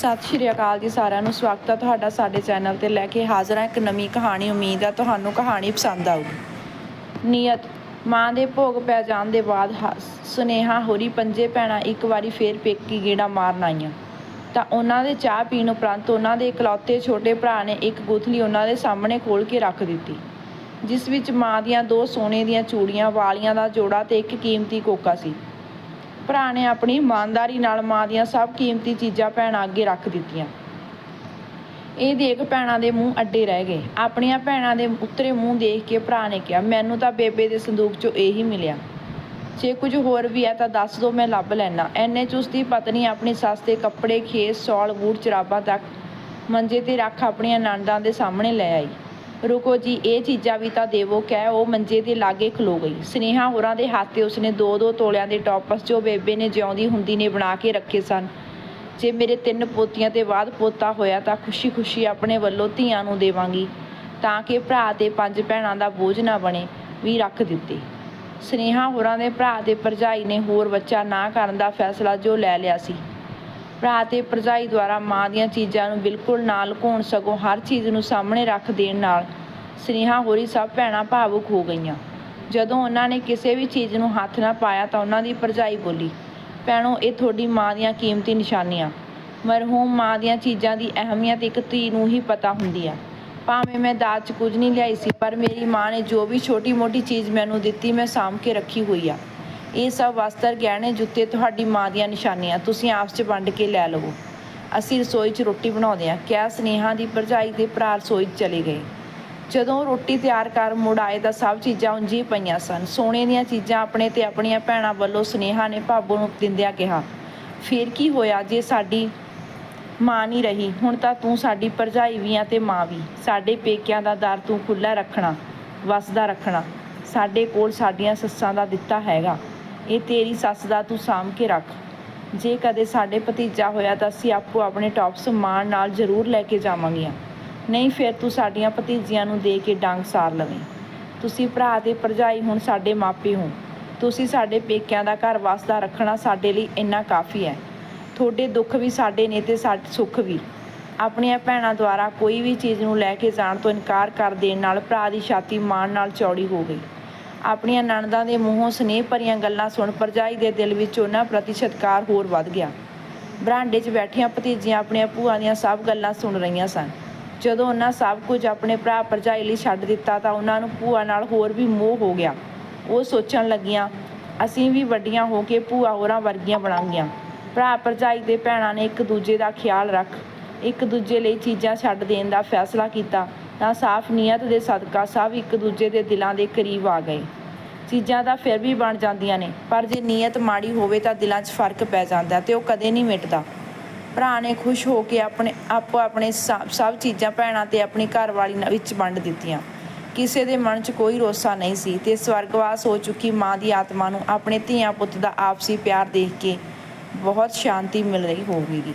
ਸਤਿ ਸ਼੍ਰੀ ਅਕਾਲ ਜੀ ਸਾਰਿਆਂ ਨੂੰ। ਸਵਾਗਤ ਹੈ ਤੁਹਾਡਾ ਸਾਡੇ ਚੈਨਲ ਤੇ ਲੈ ਕੇ ਹਾਜ਼ਰ ਹਾਂ। ਇੱਕ ਨਵੀਂ ਕਹਾਣੀ, ਉਮੀਦ ਹੈ ਤੁਹਾਨੂੰ ਕਹਾਣੀ ਪਸੰਦ ਆਊਗੀ। ਨੀਅਤ, ਮਾਂ ਦੇ ਭੋਗ ਪੈ ਜਾਣ ਦੇ ਬਾਅਦ ਹ- ਸੁਨੇਹਾ, ਹੋਰੀ ਪੰਜੇ ਭੈਣਾਂ ਇੱਕ ਵਾਰੀ ਫੇਰ ਪੇਕੀ ਗੇੜਾ ਮਾਰਨ ਆਈਆਂ। ਤਾਂ ਉਹਨਾਂ ਦੇ ਚਾਹ ਪੀਣ ਉਪਰੰਤ ਉਹਨਾਂ ਦੇ ਇਕਲੌਤੇ ਛੋਟੇ ਭਰਾ ਨੇ ਇੱਕ ਗੁਥਲੀ ਉਹਨਾਂ ਦੇ ਸਾਹਮਣੇ ਖੋਲ ਕੇ ਰੱਖ ਦਿੱਤੀ, ਜਿਸ ਵਿੱਚ ਮਾਂ ਦੀਆਂ ਦੋ ਸੋਨੇ ਦੀਆਂ ਚੂੜੀਆਂ, ਵਾਲੀਆਂ ਦਾ ਜੋੜਾ ਤੇ ਇੱਕ ਕੀਮਤੀ ਕੋਕਾ ਸੀ। ਭਰਾ ਨੇ ਆਪਣੀ ਇਮਾਨਦਾਰੀ ਨਾਲ ਮਾਂ ਦੀਆਂ ਸਭ ਕੀਮਤੀ ਚੀਜ਼ਾਂ ਭੈਣਾਂ ਅੱਗੇ ਰੱਖ ਦਿੱਤੀਆਂ। ਇਹ ਦੇਖ ਭੈਣਾਂ ਦੇ ਮੂੰਹ ਅੱਡੇ ਰਹਿ ਗਏ। ਆਪਣੀਆਂ ਭੈਣਾਂ ਦੇ ਉਤਰੇ ਮੂੰਹ ਦੇਖ ਕੇ ਭਰਾ ਨੇ ਕਿਹਾ, ਮੈਨੂੰ ਤਾਂ ਬੇਬੇ ਦੇ ਸੰਦੂਕ 'ਚੋਂ ਇਹੀ ਮਿਲਿਆ। ਜੇ ਕੁਝ ਹੋਰ ਵੀ ਹੈ ਤਾਂ ਦੱਸ ਦਿਓ ਮੈਂ ਲੱਭ ਲੈਣਾ ਐਨੇ 'ਚ ਉਸਦੀ ਪਤਨੀ ਆਪਣੀ ਸੱਸ ਦੇ ਕੱਪੜੇ, ਖੇਸ, ਸੌਲ, ਬੂਟ, ਚਰਾਬਾਂ ਤੱਕ ਮੰਜੇ ਤੇ ਰੱਖ ਆਪਣੀਆਂ ਨਣਦਾਂ ਦੇ ਸਾਹਮਣੇ ਲੈ ਆਈ। ਰੁਕੋ ਜੀ, ਇਹ ਚੀਜ਼ਾਂ ਵੀ ਤਾਂ ਦੇਵੋ, ਕਹਿ ਉਹ ਮੰਜੇ ਦੇ ਲਾਗੇ ਖਲੋ ਗਈ। ਸਨੇਹਾ ਹੋਰਾਂ ਦੇ ਹੱਥ ਤੇ ਉਸਨੇ ਦੋ ਦੋ ਤੋਲਿਆਂ ਦੇ ਟੌਪਸ, ਜੋ ਬੇਬੇ ਨੇ ਜਿਉਂਦੀ ਹੁੰਦੀ ਨੇ, ਬਣਾ ਕੇ ਰੱਖੇ ਸਨ। ਜੇ ਮੇਰੇ ਤਿੰਨ ਪੋਤੀਆਂ ਤੇ ਬਾਅਦ ਪੋਤਾ ਹੋਇਆ ਤਾਂ ਖੁਸ਼ੀ-ਖੁਸ਼ੀ ਆਪਣੇ ਵੱਲੋਂ ਧੀਆਂ ਨੂੰ ਦੇਵਾਂਗੀ, ਤਾਂ ਕਿ ਭਰਾ ਤੇ ਪੰਜ ਭੈਣਾਂ ਦਾ ਬੋਝ ਨਾ ਬਣੇ, ਵੀ ਰੱਖ ਦਿੱਤੇ। ਸਨੇਹਾ ਹੋਰਾਂ ਦੇ ਭਰਾ ਤੇ ਭਰਜਾਈ ਨੇ ਹੋਰ ਬੱਚਾ ਨਾ ਕਰਨ ਦਾ ਫੈਸਲਾ ਜੋ ਲੈ ਲਿਆ ਸੀ। ਭਰਾ ਤੇ ਭਰਜਾਈ ਦੁਆਰਾ ਮਾਂ ਦੀਆਂ ਚੀਜ਼ਾਂ ਨੂੰ ਬਿਲਕੁਲ ਨਾ ਲੁਕਾਉਣ ਸਗੋਂ ਹਰ ਚੀਜ਼ ਨੂੰ ਸਾਹਮਣੇ ਰੱਖ ਦੇਣ ਨਾਲ ਸਨੇਹਾ ਹੋਰੀ ਸਭ ਭੈਣਾਂ ਭਾਵੁਕ ਹੋ ਗਈਆਂ। ਜਦੋਂ ਉਹਨਾਂ ਨੇ ਕਿਸੇ ਵੀ ਚੀਜ਼ ਨੂੰ ਹੱਥ ਨਾ ਪਾਇਆ ਤਾਂ ਉਹਨਾਂ ਦੀ ਭਰਜਾਈ ਬੋਲੀ, ਭੈਣੋ, ਇਹ ਤੁਹਾਡੀ ਮਾਂ ਦੀਆਂ ਕੀਮਤੀ ਨਿਸ਼ਾਨੀਆਂ। ਮਰਹੂਮ ਮਾਂ ਦੀਆਂ ਚੀਜ਼ਾਂ ਦੀ ਅਹਿਮੀਅਤ ਇੱਕ ਧੀ ਨੂੰ ਹੀ ਪਤਾ ਹੁੰਦੀ ਆ। ਭਾਵੇਂ ਮੈਂ ਦਾਜ 'ਚ ਕੁਝ ਨਹੀਂ ਲਿਆਈ ਸੀ, ਪਰ ਮੇਰੀ ਮਾਂ ਨੇ ਜੋ ਵੀ ਛੋਟੀ-ਮੋਟੀ ਚੀਜ਼ ਮੈਨੂੰ ਦਿੱਤੀ, ਮੈਂ ਸਾਂਭ ਕੇ ਰੱਖੀ ਹੋਈ ਆ। ਇਹ ਸਭ ਵਸਤਰ ਗਹਿਣੇ ਜੁੱਤੇ ਤੁਹਾਡੀ ਮਾਂ ਦੀਆਂ ਨਿਸ਼ਾਨੀਆਂ, ਤੁਸੀਂ ਆਪਸ 'ਚ ਵੰਡ ਕੇ ਲੈ ਲਵੋ। ਅਸੀਂ ਰਸੋਈ 'ਚ ਰੋਟੀ ਬਣਾਉਂਦੇ ਹਾਂ। ਕਿਆ ਸਨੇਹਾ ਦੀ ਭਰਜਾਈ ਦੇ ਭਰਾ ਰਸੋਈ 'ਚ ਚਲੇ ਗਏ। ਜਦੋਂ ਰੋਟੀ ਤਿਆਰ ਕਰ ਮੁੜ ਆਏ ਤਾਂ ਸਭ ਚੀਜ਼ਾਂ ਉਂਝ ਪਈਆਂ ਸਨ। ਸੋਨੇ ਦੀਆਂ ਚੀਜ਼ਾਂ ਆਪਣੇ ਤੇ ਆਪਣੀਆਂ ਭੈਣਾਂ ਵੱਲੋਂ ਸੁਨੇਹਾ ਨੇ ਭਾਬੋ ਨੂੰ ਦਿੰਦਿਆਂ ਕਿਹਾ, ਫੇਰ ਕੀ ਹੋਇਆ ਜੇ ਸਾਡੀ ਮਾਂ ਨਹੀਂ ਰਹੀ? ਹੁਣ ਤਾਂ ਤੂੰ ਸਾਡੀ ਭਰਜਾਈ ਵੀ ਆ ਤੇ ਮਾਂ ਵੀ। ਸਾਡੇ ਪੇਕਿਆਂ ਦਾ ਦਰ ਤੂੰ ਖੁੱਲਾ ਰੱਖਣਾ, ਵਸਦਾ ਰੱਖਣਾ। ਸਾਡੇ ਕੋਲ ਸਾਡੀਆਂ ਸੱਸਾਂ ਦਾ ਦਿੱਤਾ ਹੈਗਾ। ਇਹ ਤੇਰੀ ਸੱਸ ਦਾ ਤੂੰ ਸਾਂਭ ਕੇ ਰੱਖ। ਜੇ ਕਦੇ ਸਾਡੇ ਭਤੀਜਾ ਹੋਇਆ ਤਾਂ ਅਸੀਂ ਆਪੋ ਆਪਣੇ ਟੌਪਸ ਮਾਣ ਨਾਲ ਜ਼ਰੂਰ ਲੈ ਕੇ ਜਾਵਾਂਗੀਆਂ। ਨਹੀਂ ਫਿਰ ਤੂੰ ਸਾਡੀਆਂ ਭਤੀਜੀਆਂ ਨੂੰ ਦੇ ਕੇ ਡੰਗ ਸਾਰ ਲਵੇਂ। ਤੁਸੀਂ ਭਰਾ ਤੇ ਭਰਜਾਈ ਹੁਣ ਸਾਡੇ ਮਾਪੇ ਹੋ। ਤੁਸੀਂ ਸਾਡੇ ਪੇਕਿਆਂ ਦਾ ਘਰ ਵਸਦਾ ਰੱਖਣਾ ਸਾਡੇ ਲਈ ਇੰਨਾ ਕਾਫੀ ਹੈ। ਤੁਹਾਡੇ ਦੁੱਖ ਵੀ ਸਾਡੇ ਨੇ ਤੇ ਸਾਡੇ ਸੁੱਖ ਵੀ। ਆਪਣੀਆਂ ਭੈਣਾਂ ਦੁਆਰਾ ਕੋਈ ਵੀ ਚੀਜ਼ ਨੂੰ ਲੈ ਕੇ ਜਾਣ ਤੋਂ ਇਨਕਾਰ ਕਰ ਦੇਣ ਨਾਲ ਭਰਾ ਦੀ ਛਾਤੀ ਮਾਣ ਨਾਲ ਚੌੜੀ ਹੋ ਗਈ। ਆਪਣੀਆਂ ਨਣਦਾਂ ਦੇ ਮੂੰਹੋਂ ਸਨੇਹ ਭਰੀਆਂ ਗੱਲਾਂ ਸੁਣ ਭਰਜਾਈ ਦੇ ਦਿਲ ਵਿੱਚ ਉਹਨਾਂ ਪ੍ਰਤੀ ਸਤਿਕਾਰ ਹੋਰ ਵੱਧ ਗਿਆ। ਬਰਾਂਡੇ 'ਚ ਬੈਠੀਆਂ ਭਤੀਜੀਆਂ ਆਪਣੀਆਂ ਭੂਆ ਦੀਆਂ ਸਭ ਗੱਲਾਂ ਸੁਣ ਰਹੀਆਂ ਸਨ। ਜਦੋਂ ਉਹਨਾਂ ਸਭ ਕੁਝ ਆਪਣੇ ਭਰਾ ਭਰਜਾਈ ਲਈ ਛੱਡ ਦਿੱਤਾ ਤਾਂ ਉਹਨਾਂ ਨੂੰ ਭੂਆ ਨਾਲ ਹੋਰ ਵੀ ਮੋਹ ਹੋ ਗਿਆ। ਉਹ ਸੋਚਣ ਲੱਗੀਆਂ, ਅਸੀਂ ਵੀ ਵੱਡੀਆਂ ਹੋ ਕੇ ਭੂਆ ਹੋਰਾਂ ਵਰਗੀਆਂ ਬਣਾਂਗੀਆਂ। ਭਰਾ ਭਰਜਾਈ ਦੇ ਭੈਣਾਂ ਨੇ ਇੱਕ ਦੂਜੇ ਦਾ ਖਿਆਲ ਰੱਖ, ਇੱਕ ਦੂਜੇ ਲਈ ਚੀਜ਼ਾਂ ਛੱਡ ਦੇਣ ਦਾ ਫੈਸਲਾ ਕੀਤਾ। ਤਾਂ ਸਾਫ਼ ਨੀਅਤ ਦੇ ਸਦਕਾ ਸਭ ਇੱਕ ਦੂਜੇ ਦੇ ਦਿਲਾਂ ਦੇ ਕਰੀਬ ਆ ਗਏ। ਚੀਜ਼ਾਂ ਤਾਂ ਫਿਰ ਵੀ ਬਣ ਜਾਂਦੀਆਂ ਨੇ, ਪਰ ਜੇ ਨੀਅਤ ਮਾੜੀ ਹੋਵੇ ਤਾਂ ਦਿਲਾਂ 'ਚ ਫ਼ਰਕ ਪੈ ਜਾਂਦਾ ਤੇ ਉਹ ਕਦੇ ਨਹੀਂ ਮਿਟਦਾ। ਭਰਾ ਨੇ ਖੁਸ਼ ਹੋ ਕੇ ਆਪਣੇ, ਆਪੋ ਆਪਣੇ ਸਭ ਸਭ ਚੀਜ਼ਾਂ ਭੈਣਾਂ ਤੇ ਆਪਣੀ ਘਰਵਾਲੀ ਵਿੱਚ ਵੰਡ ਦਿੱਤੀਆਂ। ਕਿਸੇ ਦੇ ਮਨ 'ਚ ਕੋਈ ਰੋਸਾ ਨਹੀਂ ਸੀ ਤੇ ਸਵਰਗਵਾਸ ਹੋ ਚੁੱਕੀ ਮਾਂ ਦੀ ਆਤਮਾ ਨੂੰ ਆਪਣੇ ਧੀਆਂ ਪੁੱਤ ਦਾ ਆਪਸੀ ਪਿਆਰ ਦੇਖ ਕੇ ਬਹੁਤ ਸ਼ਾਂਤੀ ਮਿਲ ਰਹੀ ਹੋਵੇਗੀ।